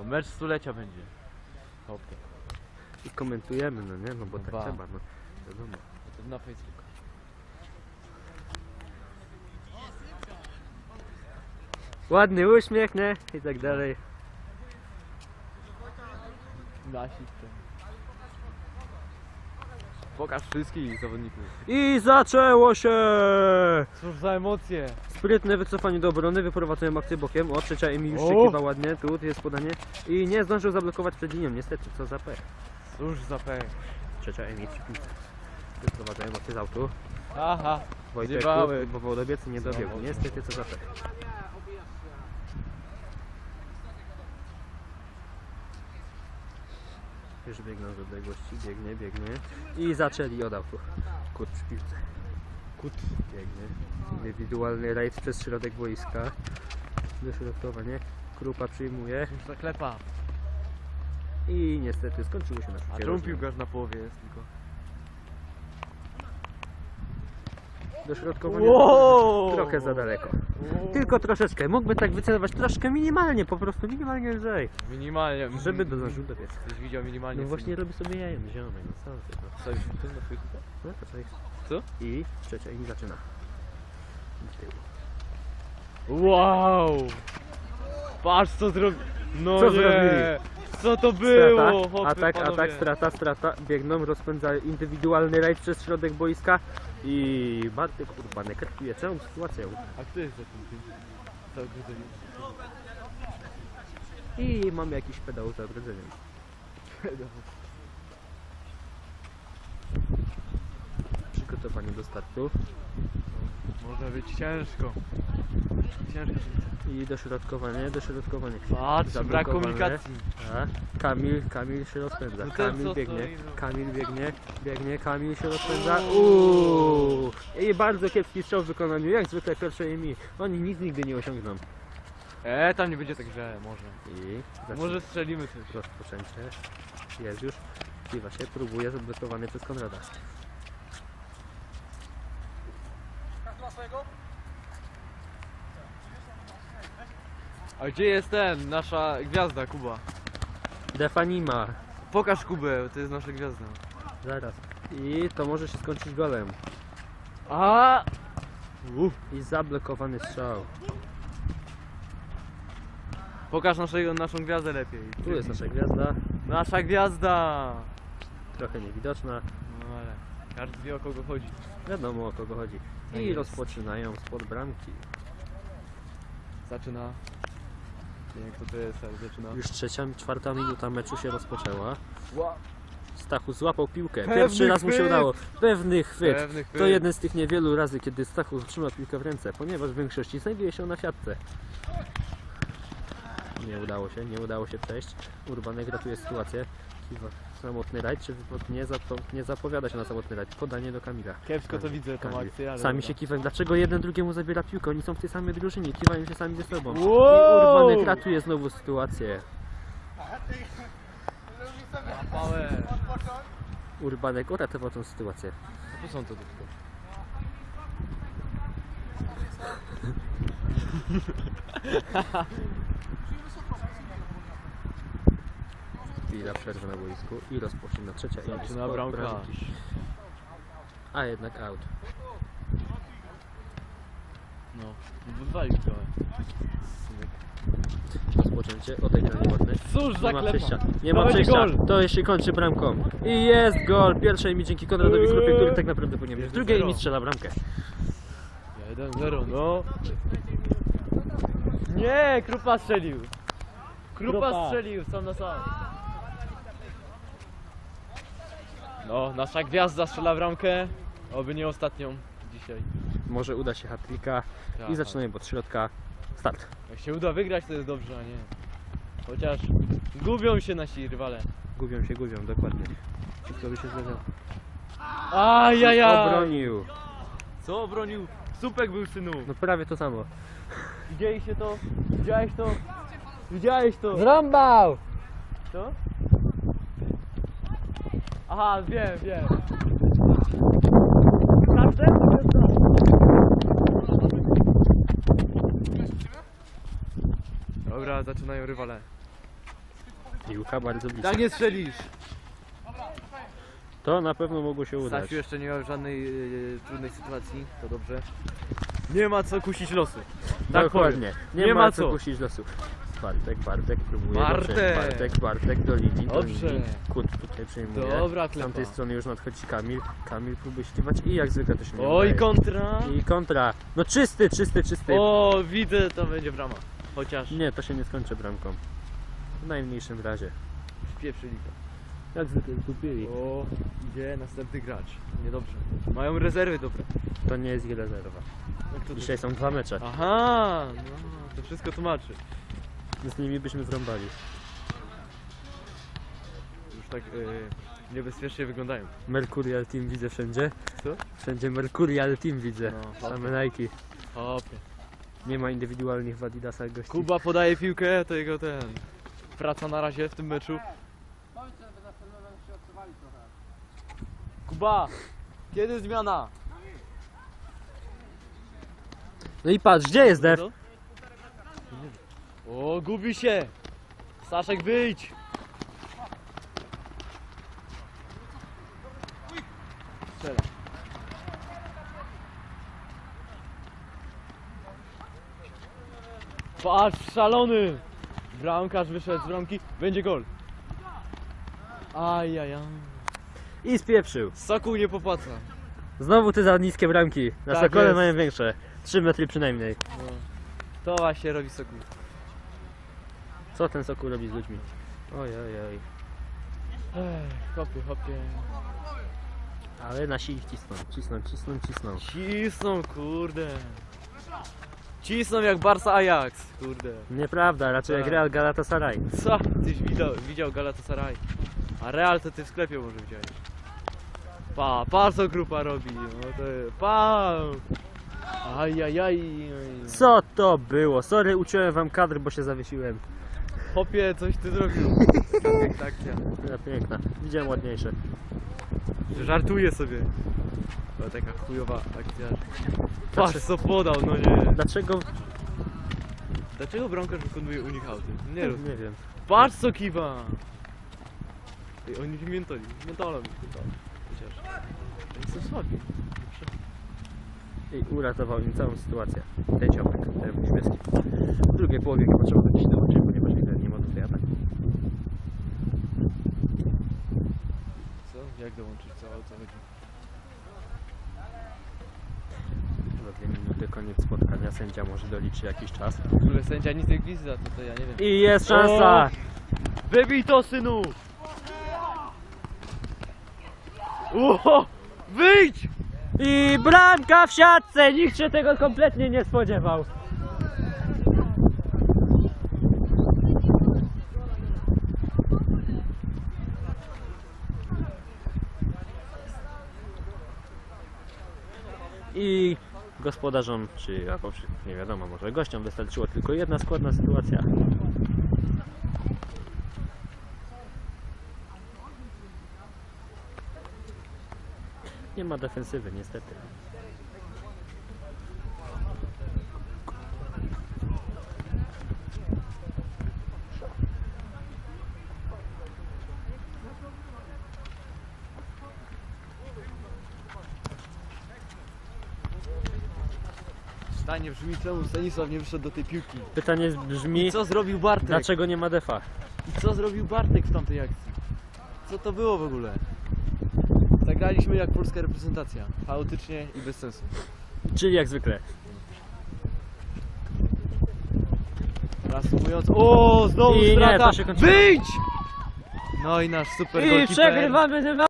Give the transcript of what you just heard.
O, mecz stulecia będzie. Hopie. I komentujemy, no nie? No bo tak Dwa. trzeba, no. Wiadomo. To na Facebooku. Ładny uśmiech, nie? I tak dalej. Nasi ten. Pokaż wszystkich zawodników. I zaczęło się! Cóż za emocje. Sprytne wycofanie do obrony, wyprowadzają akcję bokiem. O, trzecia Emi już O! się kiwa ładnie, tu jest podanie. I nie zdążył zablokować przed linią, niestety, co za pech. Cóż za pech. Trzecia Emi. Wyprowadzają akcję z autu. Aha. Wojtek Zjebałem. próbował dobiec i nie dobiegł. Niestety, co za pech. Już biegną z odległości, biegnie, biegnie. I zaczęli od autu. Kut przy piłce. Kut. Biegnie. Indywidualny rajd przez środek boiska. Dośrodkowanie. Krupa przyjmuje. Cóż za klepa. I niestety skończyło się na A czemu piłkarz na połowie jest tylko? Dośrodkowanie Wow! trochę za daleko. Tylko troszeczkę. Mógłby tak wycelować troszkę minimalnie, po prostu minimalnie lżej. Minimalnie. Żeby dążył do pieca. Ktoś widział minimalnie. No właśnie robi sobie jajem ziomek, no co ty, no. Co, już to na Facebooku? No to co? I trzecia i zaczyna. W tył. Wow! Patrz co zrobił. No Co nie! zrobili? Co to było? Strata, Hopy, atak, panowie. atak, strata, strata. Biegną, rozpędzają indywidualny rajd przez środek boiska. I Bartek Urbanek ratuje całą sytuację. A kto jest za tym? tym? Cały grudzień. I mamy jakiś pedał za ogrodzeniem. Przygotowanie do startu. Może być ciężko. I dośrodkowanie, dośrodkowanie. Patrz, brak Zablokowane. komunikacji. A, Kamil, Kamil się rozpędza. No Kamil biegnie, no. Kamil biegnie, biegnie, Kamil się rozpędza. Uuu! I bardzo kiepski strzał w wykonaniu, jak zwykle pierwszej mi. Oni nic nigdy nie osiągną. E, tam nie będzie tak źle, może. I Może strzelimy coś. rozpoczęcie. Jest już. Kiwa się, próbuje, zablokowany przez Konrada. A gdzie jest ten, nasza gwiazda, Kuba? Defanima. Pokaż Kubę, to jest nasza gwiazda. Zaraz. I to może się skończyć golem. A! Uff. I zablokowany strzał. Pokaż naszego, naszą gwiazdę lepiej. Tu jest nasza gwiazda. Nasza gwiazda! Trochę niewidoczna. No ale każdy wie o kogo chodzi. Wiadomo o kogo chodzi. Tak I jest. rozpoczynają spod bramki. Zaczyna. Zaczyna. Już trzecia, czwarta minuta meczu się rozpoczęła. Ła- Stachu złapał piłkę. Pewny Pierwszy raz mu się chwyt. udało. Pewny chwyt. Pewny chwyt. To jeden z tych niewielu razy, kiedy Stachu trzyma piłkę w ręce, ponieważ w większości znajduje się na siatce. Nie udało się, nie udało się przejść. Urbanek ratuje sytuację. Kiwa samotny rajd, czy nie, zapo nie zapowiada się na samotny rajd. Podanie do Kamila. Kiepsko to widzę tą Kamil. akcję, ale. Sami się kiwają. Dlaczego jeden drugiemu zabiera piłkę? Oni są w tej samej drużynie, kiwają się sami ze sobą. I Wow! Urbanek ratuje znowu sytuację. Power. Urbanek uratował tę sytuację. A tu są to tylko. Chwila przerwy na boisku i rozpoczyna trzecia i Zaczyna bramka. A jednak out. No. Wywalił trochę. Rozpoczęcie, odegranie ładne. Cóż za Nie ma przejścia. Nie To ma przejścia. gol. To się kończy bramką. I jest gol. Pierwszej mi dzięki Konradowi Krupie, który tak naprawdę powinien być. Jeden Drugiej mi strzela bramkę. 1-0, no. Nie, Krupa strzelił. Krupa, Krupa. strzelił, sam na sam. No, nasza gwiazda strzela bramkę. Oby nie ostatnią dzisiaj. Może uda się hat-tricka Tak. i zaczynamy od środka. Start. Jak się uda wygrać, to jest dobrze, a nie. Chociaż gubią się nasi rywale. Gubią się, gubią, dokładnie. Wszystko by się zgadzało. Ajajaj! Obronił. Co obronił? Supek był synu. No prawie to samo. Widziałeś się to? Widziałeś to? Widziałeś to? Zrąbał! Co? Aha, wiem, wiem. Dobra, zaczynają rywale. Piłka bardzo blisko. Tak nie strzelisz! To na pewno mogło się udać. Stasiu jeszcze nie miał żadnej e, trudnej sytuacji, to dobrze. Nie ma co kusić losu. Tak Dokładnie. Nie, Nie ma, co. kusić losu. Bartek, Bartek próbuje. Bartek. Bartek, Bartek do linii. Do Dobrze. linii. Kut tutaj przejmuje. Dobra, Z tamtej strony już nadchodzi Kamil. Kamil próbuje ściwać i jak zwykle to się nie Oj, udaje. kontra! I kontra. No czysty, czysty, czysty. O, widzę, to będzie brama. Chociaż Nie, to się nie skończy bramką. W najmniejszym razie. wpieprzyli to. Jak zwykle kupili. O, idzie następny gracz. Niedobrze. Mają rezerwy dobre. To nie jest ich rezerwa. Jak to Dzisiaj są dwa mecze. Aha, no, to wszystko tłumaczy. Z nimi byśmy zrąbali. Już tak e, niebezpiecznie wyglądają. Mercurial Team widzę wszędzie. Co? Wszędzie Mercurial Team widzę. No, Same Nike. Hopie. Nie ma indywidualnych w Adidasach gości. Kuba podaje piłkę, to jego ten. Praca na razie w tym meczu. Kuba! Kiedy zmiana? No i patrz, gdzie jest Def? O, gubi się! Staszek, wyjdź! Strzela. Patrz, szalony! Bramkarz wyszedł z bramki, będzie gol. Ajajaj. I spieprzył. Sokół nie popłaca. Znowu ty za niskie bramki. Na Tak Sokole jest. mają większe. 3 metry przynajmniej. No. To właśnie robi Sokół. Co ten Sokół robi z ludźmi? Oj, oj, oj. Hopie, hopie. Ale nasi ich cisną, cisną, cisną, cisną. Cisną, kurde. Cisną jak Barca Ajax, kurde. Nieprawda, raczej jak Tak. Real Galatasaray. Co? Tyś widział, widział Galatasaray. A Real to ty w sklepie może widziałeś. Pa, pa co grupa robi. No to, pa. Ajajaj. Co to było? Sorry, uciąłem wam kadr, bo się zawiesiłem. Hopie, coś ty zrobił. Piękna akcja. Ja, piękna. Widziałem ładniejsze. Żartuję sobie. To taka chujowa akcja. Patrz co podał, no nie. Dlaczego? Dlaczego bramkarz wykonuje u nich auty? Nie rozumiem. Nie wiem. Patrz co kiwa! Ej, oni się miętoli, miętolem chyba. Chociaż. Oni są słabi. I uratował im całą sytuację. Ten ciołek, ten Buźmiewski. W drugiej połowie nie potrzeba do oczy, ponieważ widać ma tutaj ataku. Co? Jak dołączyć? Co? O co chodzi? Za dwie minuty koniec spotkania, sędzia może doliczy jakiś czas. W ogóle sędzia nic nie gwizda, to, to ja nie wiem. I jest szansa! Wybij to synu! Uho! Wyjdź! I bramka w siatce! Nikt się tego kompletnie nie spodziewał. I gospodarzom, czy jakoś, nie wiadomo, może gościom wystarczyła tylko jedna składna sytuacja. Nie ma defensywy, niestety. Stanie brzmi czemu Stanisław nie wyszedł do tej piłki. Pytanie brzmi, I co zrobił Bartek? dlaczego nie ma defa? I co zrobił Bartek w tamtej akcji? Co to było w ogóle? Zagraliśmy jak polska reprezentacja. Chaotycznie i bez sensu. Czyli jak zwykle. Reasumując. O, znowu I nie, strata! to się kończy- Wyjdź! No i nasz super I goalkeeper. przegrywamy